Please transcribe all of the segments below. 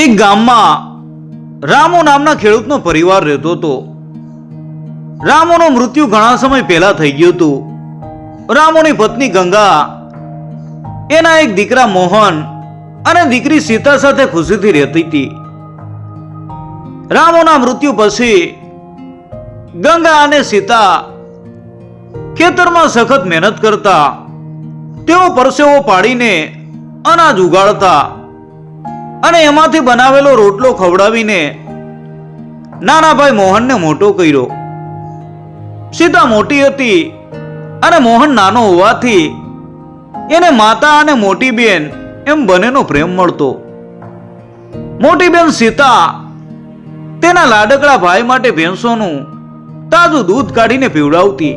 એક ગામમાં રામો નામના ખેડૂતનો પરિવાર રહેતો હતો. રામોનું મૃત્યુ ઘણા સમય પહેલા થઈ ગયું હતું. રામોની પત્ની ગંગા, એના એક દીકરા મોહન અને દીકરી સીતા સાથે ખુશીથી રહેતી હતી. રામોના મૃત્યુ પછી ગંગા અને સીતા ખેતરમાં સખત મહેનત કરતા, તેઓ પરસેવો પાડીને અનાજ ઉગાડતા અને એમાંથી બનાવેલો રોટલો ખવડાવીને નાના ભાઈ મોહનને મોટો કર્યો. સીતા મોટી હતી અને મોહન નાનો હોવાથી એને માતા અને મોટી બેન એમ બંનેનો પ્રેમ મળતો. મોટી બેન સીતા તેના લાડકડા ભાઈ માટે ભેંસોનું તાજું દૂધ કાઢીને પીવડાવતી.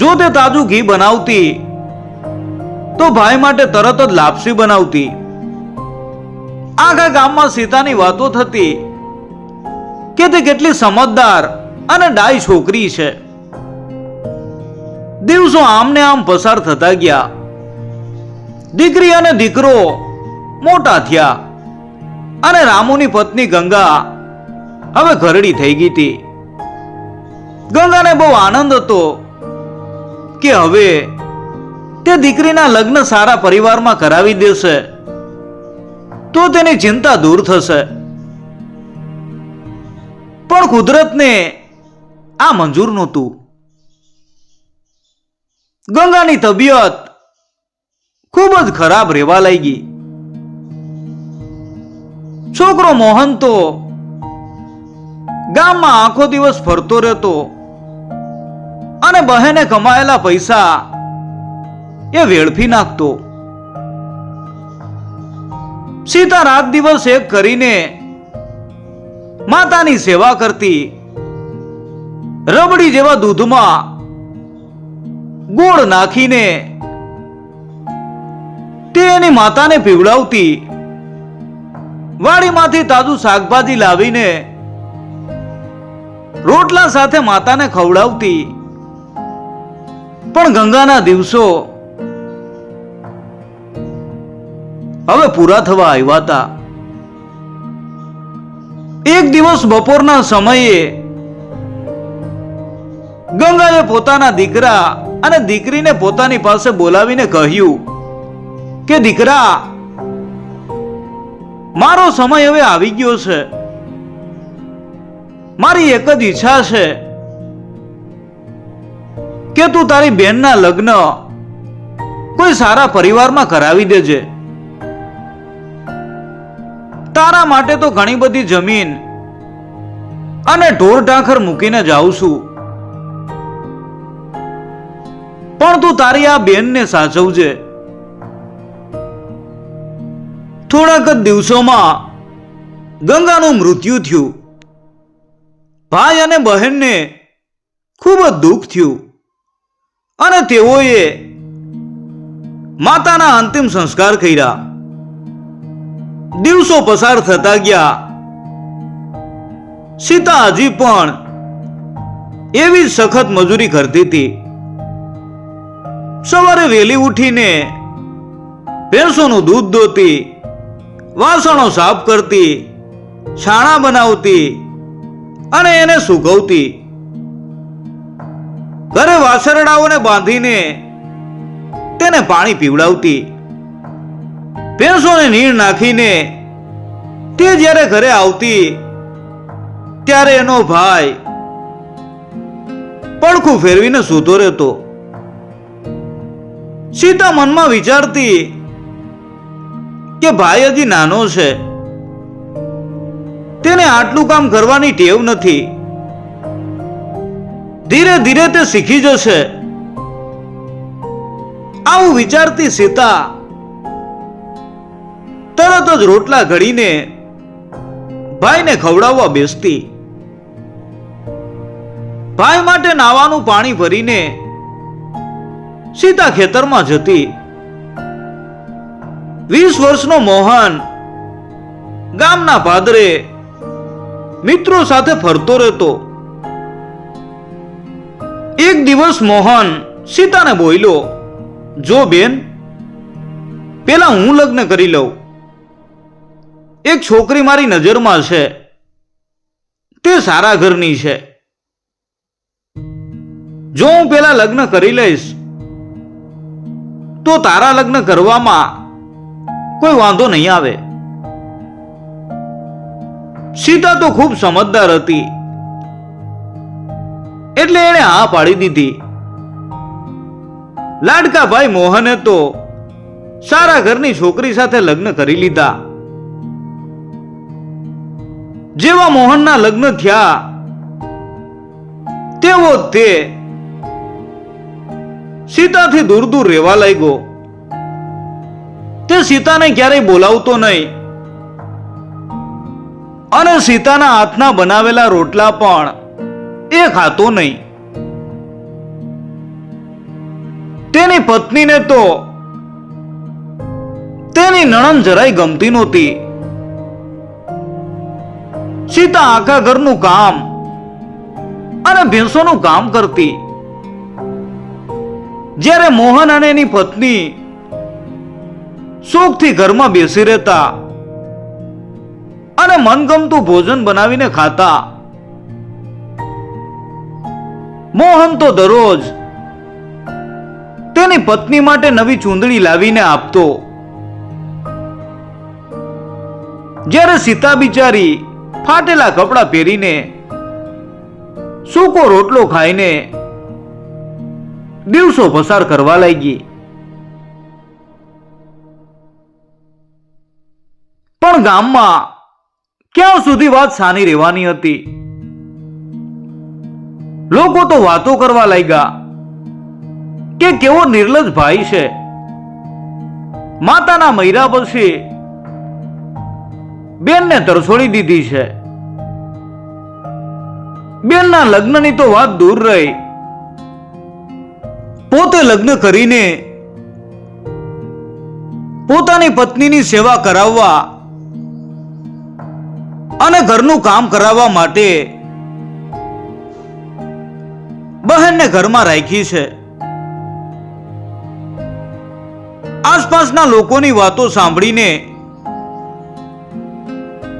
જો તે તાજું ઘી બનાવતી, તો ભાઈ માટે તરત જ લાપસી બનાવતી. આખા ગામમાં સીતાની વાતો થતી કે તે કેટલી સમજદાર અને ડાઈ છોકરી છે. દિવસો આમને આમ પસાર થતા ગયા. દીકરી અને દીકરો મોટા થયા અને રામુની પત્ની ગંગા હવે ઘરડી થઈ ગઈ હતી. ગંગાને બહુ આનંદ હતો કે હવે તે દીકરીના લગ્ન સારા પરિવારમાં કરાવી દેશે. તો તેની ચિંતા દૂર થશે. પણ કુદરતને આ મંજૂર નહોતું. ગંગાની તબિયત ખૂબ જ ખરાબ રહેવા લાગી. છોકરો મોહન તો ગામમાં આખો દિવસ ફરતો રહેતો અને બહેને કમાયેલા પૈસા એ વેડફી નાખતો. સીતા રાત દિવસ એક કરીને માતાની સેવા કરતી. રબડી જેવા દૂધમાં ગોળ નાખીને તે એની માતાને પીવડાવતી. વાડીમાંથી તાજું શાકભાજી લાવીને રોટલા સાથે માતાને ખવડાવતી. પણ ગંગાના દિવસો હવે પૂરા થવા આવ્યા હતા. એક દિવસ બપોરના સમયે ગંગાએ પોતાના દીકરા અને દીકરીને પોતાની પાસે બોલાવીને કહ્યું કે, દીકરા, મારો સમય હવે આવી ગયો છે. મારી એક જ ઈચ્છા છે કે તું તારી બેનના લગ્ન કોઈ સારા પરિવારમાં કરાવી દેજે. તારા માટે તો ઘણી બધી જમીન અને ઢોર ઢાંખર મૂકીને જાઉં છું. પણ તું તારી આ બેનને સાચવજે. થોડાક જ દિવસોમાં ગંગાનું મૃત્યુ થયું. ભાઈ અને બહેનને ખૂબ જ દુઃખ થયું. અને તેઓએ માતાના અંતિમ સંસ્કાર કર્યા. દિવસો પસાર થતા ગયા. સીતા હજી પણ એવી સખત મજૂરી કરતી હતી. સવારે વહેલી ઉઠીને ભેંસોનું દૂધ દોતી વાસણો સાફ કરતી, છાણા બનાવતી અને એને સૂકવતી. ઘરે વાસરડાઓને બાંધીને તેને પાણી પીવડાવતી. ભેંસોને નીર નાખીને તે જ્યારે ઘરે આવતી, ત્યારે એનો ભાઈ પડખું ફેરવીને સૂતો રહેતો. સીતા મનમાં વિચારતી કે ભાઈ હજી નાનો છે. તેને આટલું કામ કરવાની ટેવ નથી. ધીરે ધીરે તે શીખી જશે. આવું વિચારતી સીતા તરત જ રોટલા ઘડીને ભાઈને ખવડાવવા બેસતી. ભાઈ માટે નાવાનું પાણી ભરીને સીતા ખેતરમાં જતી. વીસ વર્ષનો મોહન ગામના પાદરે મિત્રો સાથે ફરતો રહેતો. એક દિવસ મોહન સીતાને બોલ્યો જો બેન, પેલા હું લગ્ન કરી લઉં. એક છોકરી મારી નજરમાં છે. તે સારા ઘરની છે. જો હું પેલા લગ્ન કરી લઈશ, તો તારા લગ્ન કરવામાં કોઈ વાંધો નહીં આવે. સીતા તો ખૂબ સમજદાર હતી. એટલે એણે હા પાડી દીધી. લાડકા ભાઈ મોહને તો સારા ઘરની છોકરી સાથે લગ્ન કરી લીધા. જેવા મોહનના લગ્ન થયા, તેવો તે સીતાથી દૂર દૂર રહેવા લાગ્યો. તે સીતાને ક્યારેય બોલાવતો નહીં. અને સીતાના હાથના બનાવેલા રોટલા પણ એ ખાતો નહીં. તેની પત્નીને તો તેની નણંદ જરાય ગમતી નહોતી. સીતા આખા ઘરનું કામ અને ભેંસોનું કામ કરતી. જ્યારે મોહન અને એની પત્ની સુખથી ઘરમાં બેસી રહેતા અને મનગમતું ભોજન બનાવીને ખાતા, મોહન તો દરરોજ તેની પત્ની માટે નવી ચૂંદડી લાવીને આપતો. જ્યારે સીતા બિચારી ફાટેલા કપડાં પહેરીને, સૂકો રોટલો ખાઈને દિવસો પસાર કરવા લાગી. પણ ગામમાં ક્યાં સુધી વાત સાની રહેવાની હતી? લોકો તો વાતો કરવા લાગ્યા કે કેવો નિર્લજ ભાઈ છે. માતાના મૈરા પછી બેનને તરછોડી દીધી છે. બેનના લગ્નની તો વાત દૂર રહી. પોતે લગ્ન કરીને પોતાની પત્નીની સેવા કરાવવા અને ઘરનું કામ કરાવવા માટે બહેનને ઘરમાં રાખી છે. આસપાસના લોકોની વાતો સાંભળીને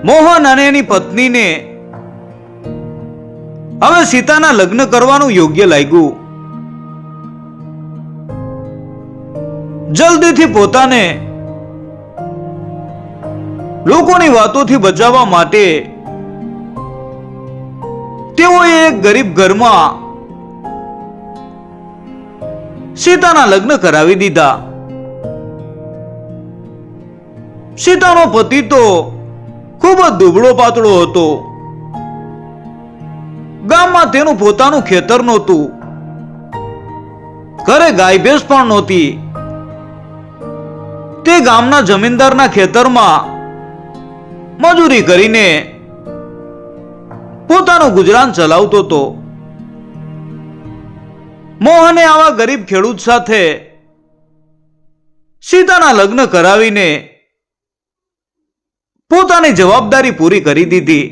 મોહન અને એની પત્નીને હવે સીતાના લગ્ન કરવાનું યોગ્ય લાગ્યું. જલ્દીથી પોતાને લોકોની વાતોથી બચાવવા માટે તેઓએ એક ગરીબ ઘરમાં સીતાના લગ્ન કરાવી દીધા. સીતાનો પતિ તો ખૂબ જ દુબળો પાતળો હતો. ગામમાં તેનું પોતાનું ખેતર નહોતું. ઘરે ગાય ભેંસ પણ નહોતી. તે ગામના જમીનદારના ખેતરમાં મજૂરી કરીને પોતાનું ગુજરાન ચલાવતો હતો. મોહને આવા ગરીબ ખેડૂત સાથે સીતાના લગ્ન કરાવીને પોતાની જવાબદારી પૂરી કરી દીધી.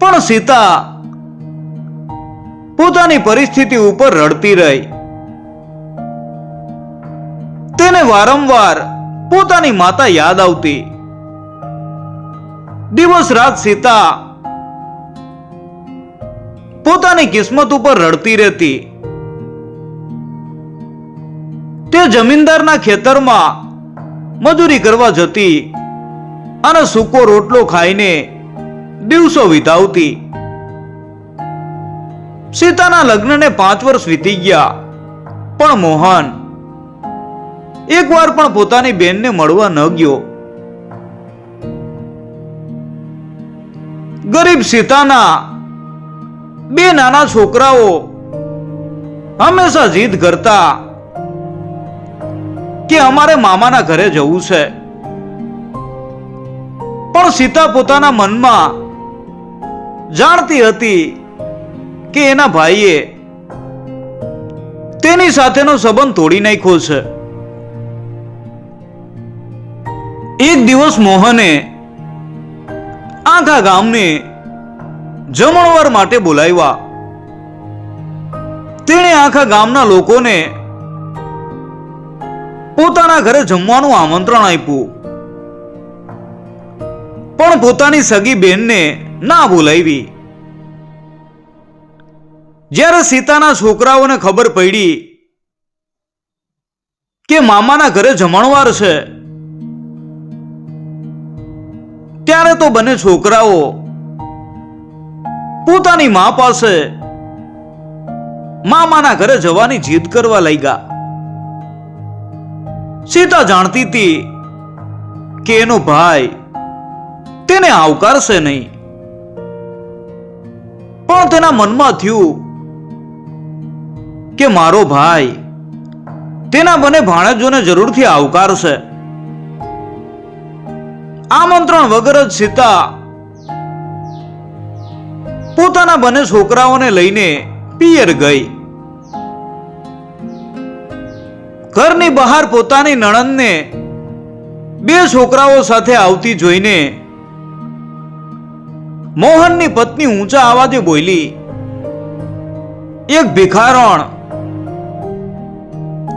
પણ સીતા પોતાની પરિસ્થિતિ ઉપર રડતી રહી. તેને વારંવાર પોતાની માતા યાદ આવતી. દિવસ રાત સીતા પોતાની કિસ્મત ઉપર રડતી રહેતી. તે જમીનદારના ખેતરમાં મજૂરી કરવા જતી. અને સૂકો રોટલો ખાઈને દિવસો વિતાવતી. સીતાના લગ્નને પાંચ વર્ષ વીતી ગયા, પણ મોહન એકવાર પણ પોતાની બેનને મળવા ન ગયો. ગરીબ સીતાના બે નાના છોકરાઓ હંમેશા જીદ કરતા કે અમારે મામાના ઘરે જવું છે. પણ સીતા પોતાના મનમાં જાણતી હતી કે એના ભાઈએ તેની સાથેનો સંબંધ તોડી નાખ્યો છે. એક દિવસ મોહને આખા ગામને જમણવાર માટે બોલાવ્યા. તેણે આખા ગામના લોકોને પોતાના ઘરે જમવાનું આમંત્રણ આપ્યું. પણ પોતાની સગી બહેનને ના બોલાવી. જ્યારે સીતાના છોકરાઓને ખબર પડી કે મામાના ઘરે જમણવાર છે, ત્યારે તો બંને છોકરાઓ પોતાની મા પાસે મામાના ઘરે જવાની જીદ કરવા લાગ્યા. સીતા જાણતી હતી કે એનો ભાઈ તેને આવકારશે નહીં. પણ તેના મનમાં થયું કે મારો ભાઈ તેના બને ભાણેજોને જરૂરથી આવકારશે. આમંત્રણ વગર જ સીતા પોતાના બંને છોકરાઓને લઈને પિયર ગઈ. ઘરની બહાર પોતાની નણંદને બે છોકરાઓ સાથે આવતી જોઈને મોહનની પત્ની ઊંચા અવાજે બોલી, એક ભિખારણ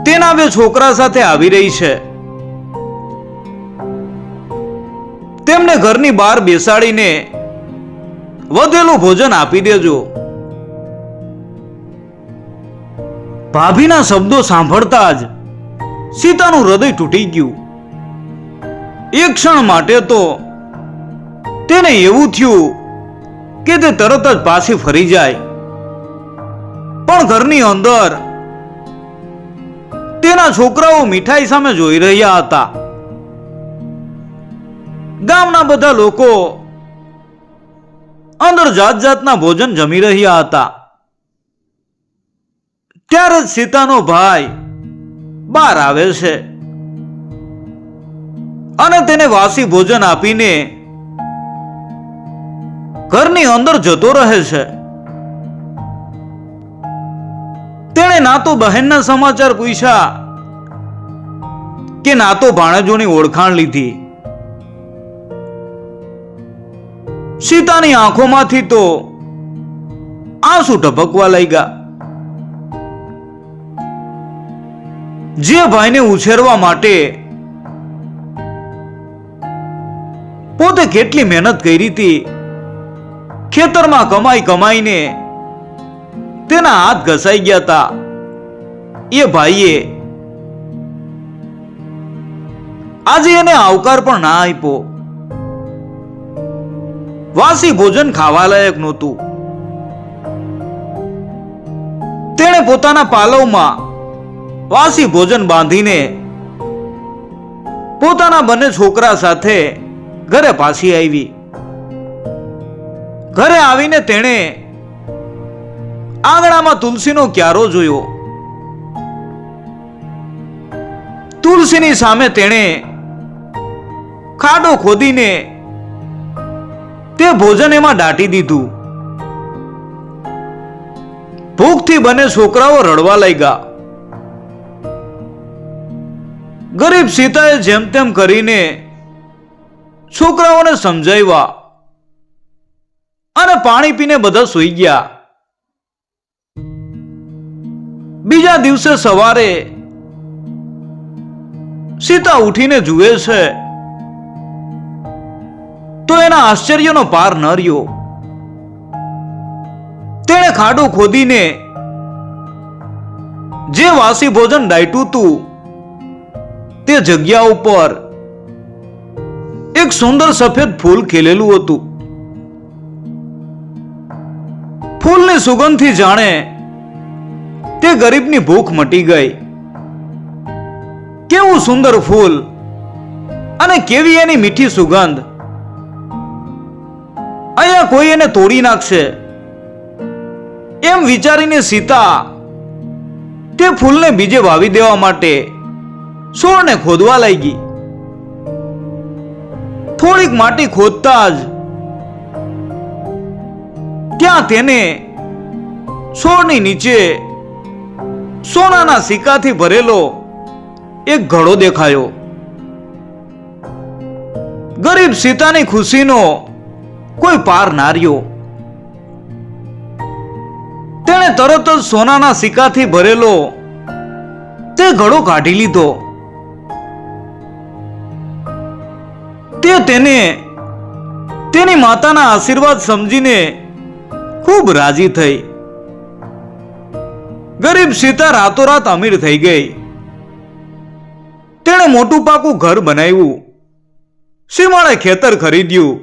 તેના બે છોકરા સાથે આવી રહી છે. તેમને ઘરની બહાર બેસાડીને વધેલું ભોજન આપી દેજો. ભાભીના શબ્દો સાંભળતા જ સીતાનું હૃદય તૂટી ગયું. એક ક્ષણ માટે તો તેને એવું થયું કે તે તરત જ પાછી ફરી જાય. પણ ઘરની અંદર તેના છોકરાઓ મીઠાઈ સામે જોઈ રહ્યા હતા. ગામના બધા લોકો અંદર જાત જાતના ભોજન જમી રહ્યા હતા. ત્યારે જ સીતાનો ભાઈ બહાર આવે છે. અને તેને વાસી ભોજન આપીને ઘરની અંદર જતો રહે છે. તેણે ના તો બહેનના સમાચાર પૂછ્યા કે ના તો ભાણેજોની ઓળખાણ લીધી. સીતાની આંખોમાંથી તો આંસુ ટપકવા લાગ્યા. જે ભાઈને ઉછેરવા માટે પોતે કેટલી મહેનત કરી હતી ખેતરમાં કમાઈ કમાઈને તેના હાથ ઘસાઈ ગયા હતા એ ભાઈએ આજે એને આવકાર પણ ના આપ્યો. વાસી ભોજન ખાવા લાયક નહોતું. તેણે પોતાના પાલવમાં વાસી ભોજન બાંધીને પોતાના બંને છોકરા સાથે ઘરે પાછી આવી. ઘરે આવીને તેણે આંગણામાં તુલસીનો ક્યારો જોયો. તુલસીની સામે તેણે ખાડો ખોદીને તે ભોજન એમાં દાટી દીધું. ભૂખથી બને છોકરાઓ રડવા લાગ્યા. ગરીબ સીતાએ જેમ તેમ કરીને છોકરાઓને સમજાવ્યા. અને પાણી પીને બધા સૂઈ ગયા. બીજા દિવસે સવારે સીતા ઉઠીને જુએ છે. તો એના આશ્ચર્યનો પાર ન રહ્યો. તેણે ખાડો ખોદીને જે વાસી ભોજન ડાયટું હતું તે જગ્યા ઉપર એક સુંદર સફેદ ફૂલ ખીલેલું હતું. ફૂલની સુગંધથી જાણે તે ગરીબની ભૂખ મટી ગઈ. કેવું સુંદર ફૂલ અને કેવી એની મીઠી સુગંધ. અહીંયા કોઈ એને તોડી નાખશે. એમ વિચારીને સીતા તે ફૂલને બીજે વાવી દેવા માટે છોડને ખોદવા લાગી. થોડીક માટી ખોદતા જ ત્યાં તેને છોડની નીચે સોનાના સિક્કાથી ભરેલો એક ઘડો દેખાયો. ગરીબ સીતાની ખુશીનો કોઈ પાર ના રહ્યો. તેણે તરત જ સોનાના સિક્કાથી ભરેલો તે ઘડો કાઢી લીધો. તે તેને તેની માતાના આશીર્વાદ સમજીને ખૂબ રાજી થઈ. ગરીબ સીતા રાતોરાત અમીર થઈ ગઈ. તેણે મોટું પાકું ઘર બનાવ્યું. સીમાળે ખેતર ખરીદ્યું.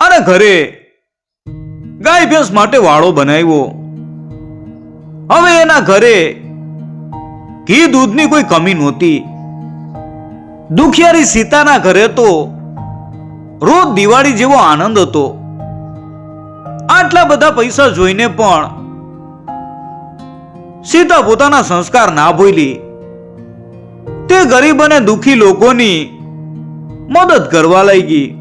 અને ઘરે ગાય ભેંસ માટે વાળો બનાવ્યો. હવે એના ઘરે ઘી દૂધની કોઈ કમી નહોતી. દુખિયારી સીતાના ઘરે તો રોજ દિવાળી જેવો આનંદ હતો. આટલા બધા પૈસા જોઈને પણ સીતા પોતાના સંસ્કાર ના ભૂલી. તે ગરીબ અને દુખી લોકોની મદદ કરવા લાગી.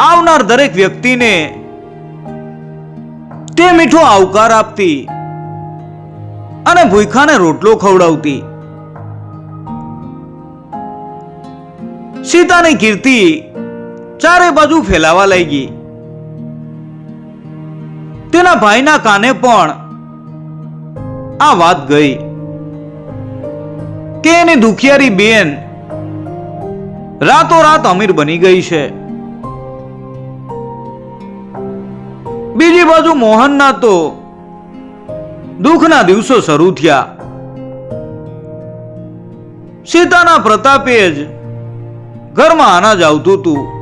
આવનાર દરેક વ્યક્તિને તે મીઠો આવકાર આપતી અને ભૂખાને રોટલો ખવડાવતી. સીતાની કીર્તિ ચારે બાજુ ફેલાવા લાગી. તેના ભાઈના કાને પણ આ વાત ગઈ કે એની દુખિયારી બેન રાતોરાત અમીર બની ગઈ છે. બીજી બાજુ મોહનના તો દુઃખના દિવસો શરૂ થયા. સીતાના પ્રતાપે જ ઘરમાં અનાજ આવતું હતું.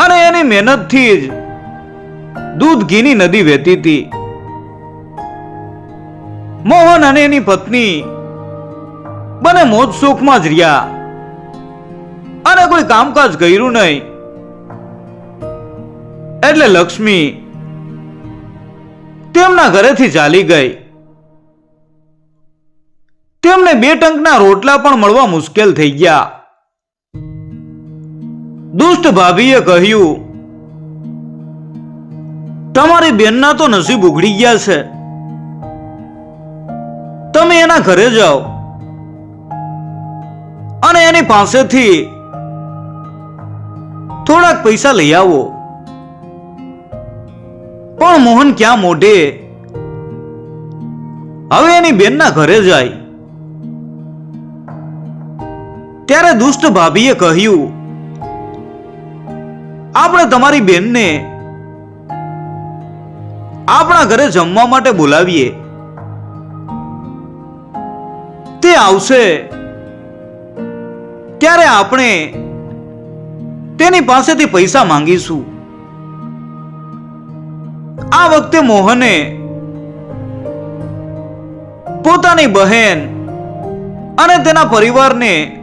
અને એની મહેનતથી જ દૂધ ઘીની નદી વહેતી હતી. મોહન અને એની પત્ની બને મોજ શોખમાં જ રહ્યા. અને કોઈ કામકાજ કર્યું નહીં. એટલે લક્ષ્મી તેમના ઘરેથી ચાલી ગઈ. તેમને બે ટંકના રોટલા પણ મળવા મુશ્કેલ થઈ ગયા. દુષ્ટ ભાભીએ કહ્યું, તમારી બેનના તો નસીબ ઉઘડી ગયા છે. તમે એના ઘરે જાઓ અને એની પાસેથી થોડાક પૈસા લઈ આવો. પણ મોહન ક્યાં મોઢે? હવે એની બેનના ઘરે જાય. ત્યારે દુષ્ટ ભાભીએ કહ્યું આપણે તમારી બેનને આપણા ઘરે જમવા માટે બોલાવીએ. તે આવશે ત્યારે આપણે તેની પાસેથી પૈસા માંગીશું. આ વખતે મોહને પોતાની બહેન અને તેના પરિવારને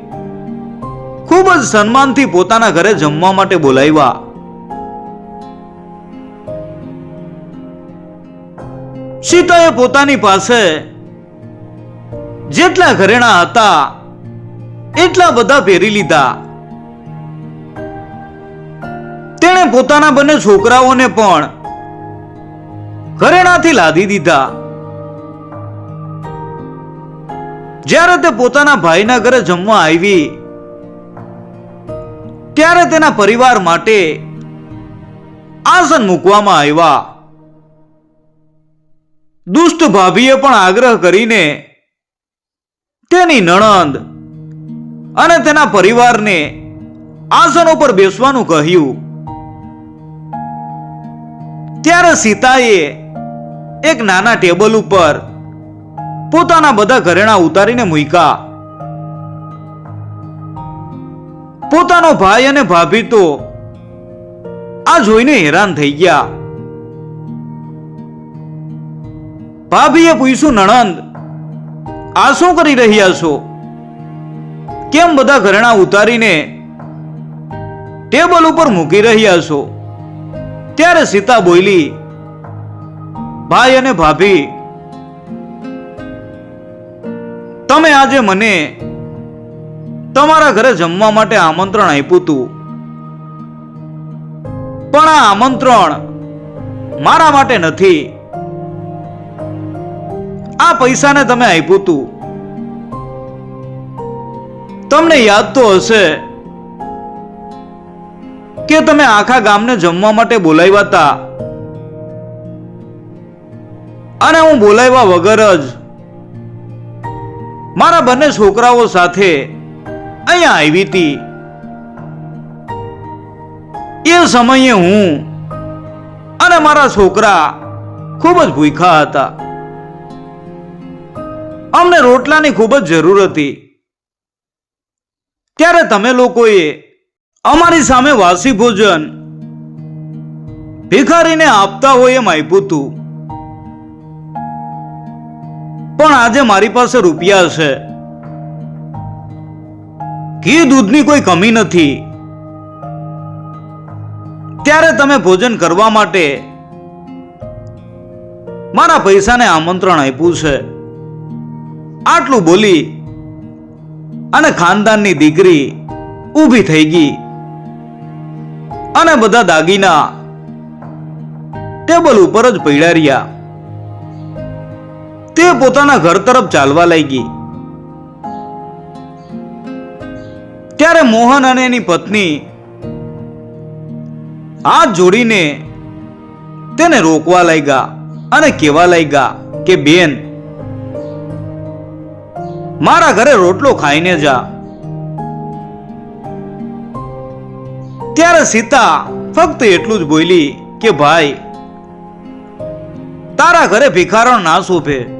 ખૂબ જ સન્માનથી પોતાના ઘરે જમવા માટે બોલાવ્યા. સીતાએ પોતાની પાસે જેટલા ઘરેણા હતા, એટલા બધા પહેરી લીધા. તેણે પોતાના બંને છોકરાઓને પણ ઘરેણાથી લાદી દીધા. જ્યારે તે પોતાના ભાઈના ઘરે જમવા આવી ત્યારે તેના પરિવાર માટે આસન મૂકવામાં આવ્યા. દુષ્ટ ભાભીએ પણ આગ્રહ કરીને તેની નણંદ અને તેના પરિવારને આસનો પર બેસવાનું કહ્યું. ત્યારે સીતાએ એક નાના ટેબલ ઉપર પોતાના બધા ઘરેણા ઉતારીને મૂક્યા. પોતાનો ભાઈ અને ભાભી તો આ જોઈને હેરાન થઈ ગયા. ભાભીએ પૂછ્યું, નણંદ, આ શું કરી રહ્યા છો? કેમ બધા ઘરેણા ઉતારીને ટેબલ ઉપર મૂકી રહ્યા છો? ત્યારે સીતા બોલી, ભાઈ અને ભાભી, તમે આજે મને તમારા ઘરે જમવા માટે આમંત્રણ આપ્યું હતું પણ આ આમંત્રણ મારા માટે નથી. આ પૈસાને તમે આપ્યું હતું તમને યાદ તો હશે કે તમે આખા ગામને જમવા માટે બોલાવ્યા હતા. અને હું બોલાવ્યા વગર જ મારા બંને છોકરાઓ સાથે અહીંયા આવી હતી. એ સમયે હું અને મારા છોકરા ખૂબ જ ભૂખ્યા હતા. અમને રોટલાની ખૂબ જ જરૂર હતી. ત્યારે તમે લોકોએ અમારી સામે વાસી ભોજન ભિખારીને આપતા હોય એમ આપ્યું હતું. પણ આજે મારી પાસે રૂપિયા છે. ઘી દૂધની કોઈ કમી નથી. ત્યારે તમે ભોજન કરવા માટે મારા પૈસાને આમંત્રણ આપ્યું છે. આટલું બોલી અને ખાનદાનની દીકરી ઊભી થઈ ગઈ. અને બધા દાગીના ટેબલ ઉપર જ પીડાર્યા તે પોતાના ઘર તરફ ચાલવા લાગી. ત્યારે મોહન અને એની પત્ની આ જોડીને તેને રોકવા લાગ્યા અને કહેવા લાગ્યા કે, બેન, મારા ઘરે રોટલો ખાઈને જા. ત્યારે સીતા ફક્ત એટલું જ બોલી કે, ભાઈ, તારા ઘરે ભિખારણ ના શોભે.